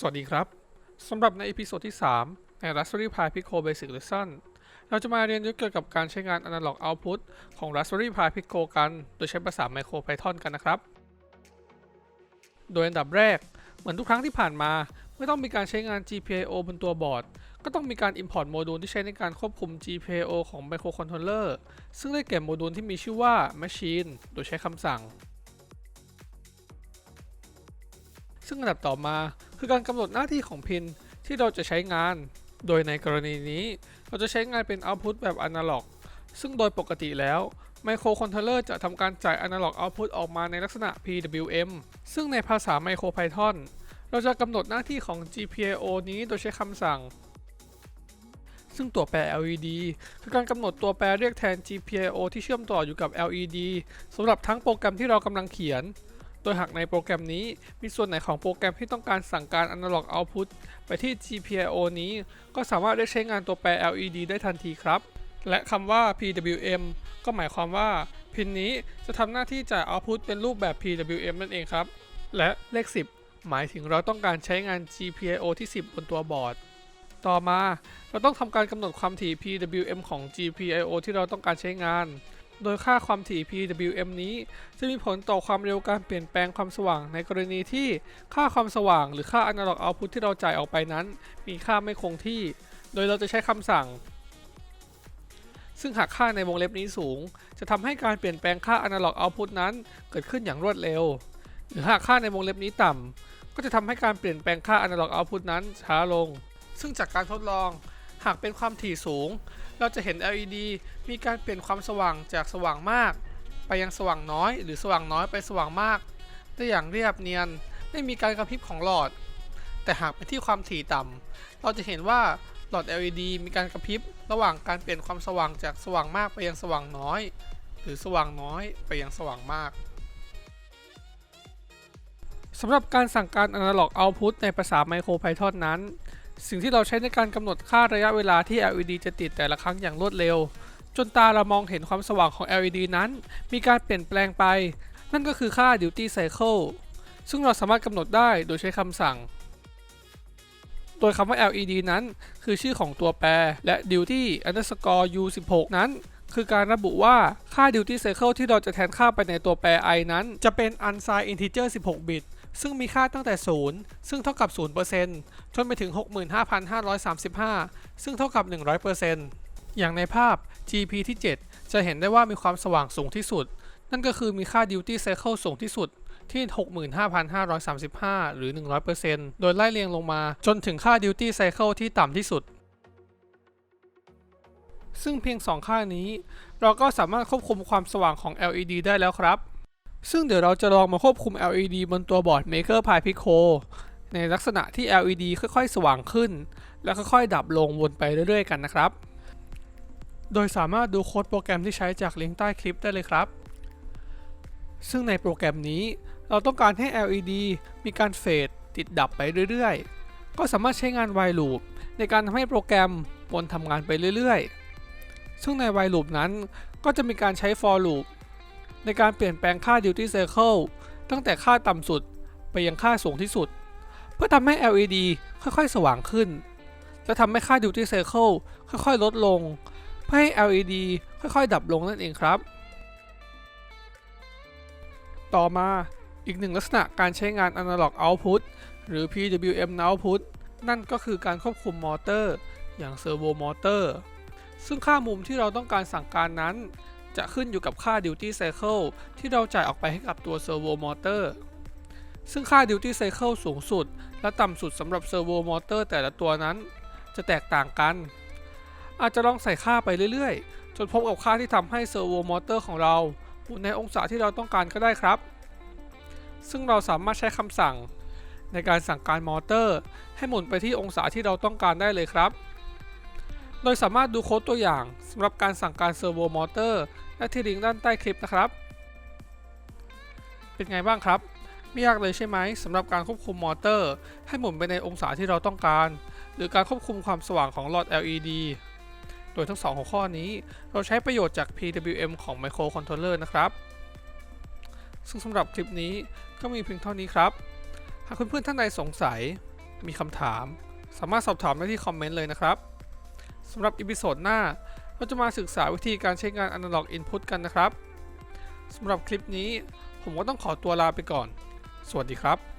สวัสดีครับ สำหรับในอีพิโซดที่ 3 ใน Raspberry Pi Pico Basic Lesson เราจะมาเรียนรู้เกี่ยวกับการใช้งาน Analog Output ของ Raspberry Pi Pico กัน โดยใช้ภาษา MicroPython กันนะครับ โดยอันดับแรก เหมือนทุกครั้งที่ผ่านมาเมื่อต้องมีการใช้งาน GPIO บนตัวบอร์ด ก็ต้องมีการ Import โมดูลที่ใช้ในการควบคุม GPIO ของ Microcontroller ซึ่งได้แก่โมดูลที่มีชื่อว่า Machine โดยใช้คำสั่ง ซึ่งอันดับต่อมา คือการกำหนดหน้าที่ของพินที่เราจะใช้งาน โดยในกรณีนี้ เราจะใช้งานเป็น Output แบบ Analog ซึ่งโดยปกติแล้วไมโครคอนโทรลเลอร์จะทำการจ่าย Analog Output ออกมาในลักษณะ PWM ซึ่งในภาษา MicroPython เราจะกำหนดหน้าที่ของ GPIO นี้โดยใช้คำสั่ง ซึ่งตัวแปร LED คือการกำหนดตัวแปรเรียกแทน GPIO ที่เชื่อมต่ออยู่กับ LED สำหรับทั้งโปรแกรมที่เรากำลังเขียน โดยหากในโปรแกรมนี้มีส่วนไหนของโปรแกรมที่ต้องการสั่งการ Analog Output ไปที่ GPIO นี้ ก็สามารถได้ใช้งานตัวแปร LED ได้ทันทีครับ และคำว่า PWM ก็หมายความว่า พินนี้จะทำหน้าที่จ่าย Output เป็นรูปแบบ PWM นั่นเองครับ และเลข 10 หมายถึงเราต้องการใช้งาน GPIO ที่ 10 บนตัวบอร์ด ต่อมาเราต้องทำการกำหนดความถี่ PWM ของ GPIO ที่เราต้องการใช้งาน โดยค่าความถี่ PWM นี้ จะมีผลต่อความเร็วการเปลี่ยนแปลงความสว่าง ในกรณีที่ค่าความสว่าง หรือค่า Analog Output ที่เราจ่ายออกไปนั้น มีค่าไม่คงที่ โดยเราจะใช้คำสั่ง ซึ่งหากค่าในวงเล็บนี้สูง จะทำให้การเปลี่ยนแปลงค่า Analog Output นั้น เกิดขึ้นอย่างรวดเร็ว หรือหากค่าในวงเล็บนี้ต่ำก็จะทำให้การเปลี่ยนแปลงค่า Analog Output นั้นช้าลง ซึ่งจากการทดลองากเป็นความถี่สูง เราจะเห็น LED มีการเปลี่ยนความสว่างจากสว่างมาก ไปยังสว่างน้อย หรือสว่างน้อยไปสว่างมากได้อย่างเรียบเนียนไม่มีการกระพริบของหลอด แต่หากเป็นที่ความถี่ต่ำเราจะเห็นว่าหลอด LED มีการกระพริบระหว่างการเปลี่ยนความสว่างจากสว่างมากไปยังสว่างน้อย หรือสว่างน้อยไปยังสว่างมากสำหรับการสั่งการ Analog Output ในภาษา MicroPython นั้น สิ่งที่เราใช้ในการกำหนดค่าระยะเวลาที่ LED จะติดแต่ละครั้งอย่างรวดเร็ว จนตาเรามองเห็นความสว่างของ LED นั้น มีการเปลี่ยนแปลงไป นั่นก็คือค่า Duty Cycle ซึ่งเราสามารถกำหนดได้โดยใช้คำสั่ง โดยคำว่า LED นั้น คือชื่อของตัวแปร และ Duty underscore U16 นั้น คือการระบุว่าค่า Duty Cycle ที่เราจะแทนค่าไปในตัวแปร i นั้น จะเป็น unsigned integer 16 บิต ซึ่งมีค่าตั้งแต่ 0 ซึ่งเท่ากับ 0%จนไปถึง 65,535 ซึ่งเท่ากับ 100%อย่างในภาพ GP ที่ 7 จะเห็นได้ว่ามีความสว่างสูงที่สุด นั่นก็คือมีค่า duty cycle สูงที่สุดที่ 65,535 หรือ 100%โดยไล่เรียงลงมาจนถึงค่า duty cycle ที่ต่ำที่สุด ซึ่งเพียง 2 ค่านี้ เราก็สามารถควบคุมความสว่างของ LED ได้แล้วครับ ซึ่งเดี๋ยวเราจะลองมาควบคุม LED บนตัวบอร์ด Maker Pi Pico ในลักษณะที่ LED ค่อยๆ สว่างขึ้น และค่อยๆ ดับลงวนไปเรื่อยๆ กันนะครับ โดยสามารถดูโค้ดโปรแกรมที่ใช้จากลิงก์ใต้คลิปได้เลยครับ ซึ่งในโปรแกรมนี้เราต้องการให้ LED มีการเฟดติดดับไปเรื่อยๆ ก็สามารถใช้งาน while loop ในการทำให้โปรแกรมวนทำงานไปเรื่อยๆ ซึ่งใน while loop นั้นก็จะมีการใช้ for loop ในการเปลี่ยนแปลงค่า duty cycle ตั้งแต่ค่าต่ำสุดไปยังค่าสูงที่สุด เพื่อทำให้ LED ค่อยๆ สว่างขึ้น และทำให้ค่า duty cycle ค่อยๆ ลดลง เพื่อให้ LED ค่อยๆ ดับลงนั่นเองครับ ต่อมาอีกหนึ่งลักษณะการใช้งาน Analog Output หรือ PWM Output นั่นก็คือการควบคุมมอเตอร์ อย่าง Servo Motor ซึ่งค่ามุมที่เราต้องการสั่งการนั้น จะขึ้นอยู่กับค่า duty cycle ที่เราจ่ายออกไปให้กับตัว servo motor ซึ่งค่า duty cycle สูงสุด และต่ำสุดสำหรับ servo motor แต่ละตัวนั้น จะแตกต่างกัน อาจจะลองใส่ค่าไปเรื่อยๆ จนพบกับค่าที่ทำให้ servo motor ของเราหมุนในองศาที่เราต้องการก็ได้ครับ ซึ่งเราสามารถใช้คำสั่ง ในการสั่งการมอเตอร์ ให้หมุนไปที่องศาที่เราต้องการได้เลยครับ โดยสามารถดูโค้ดตัวอย่างสำหรับการสั่งการเซอร์โวมอเตอร์และที่ลิงก์ด้านใต้คลิปนะครับ เป็นไงบ้างครับ ไม่ยากเลยใช่ไหมสำหรับการควบคุมมอเตอร์ ให้หมุนไปในองศาที่เราต้องการ หรือการควบคุมความสว่างของหลอด LED โดยทั้งสองหัวข้อนี้ เราใช้ประโยชน์จาก PWM ของ Microcontroller นะครับ ซึ่งสำหรับคลิปนี้ก็มีเพียงเท่านี้ครับ หากเพื่อนๆท่านใดสงสัยมีคำถาม สามารถสอบถามได้ที่คอมเมนต์เลยนะครับ สำหรับอีพิโซดหน้า เราจะมาศึกษาวิธีการใช้งาน Analog Input กันนะครับสำหรับคลิปนี้ผมก็ต้องขอตัวลาไปก่อน สวัสดีครับ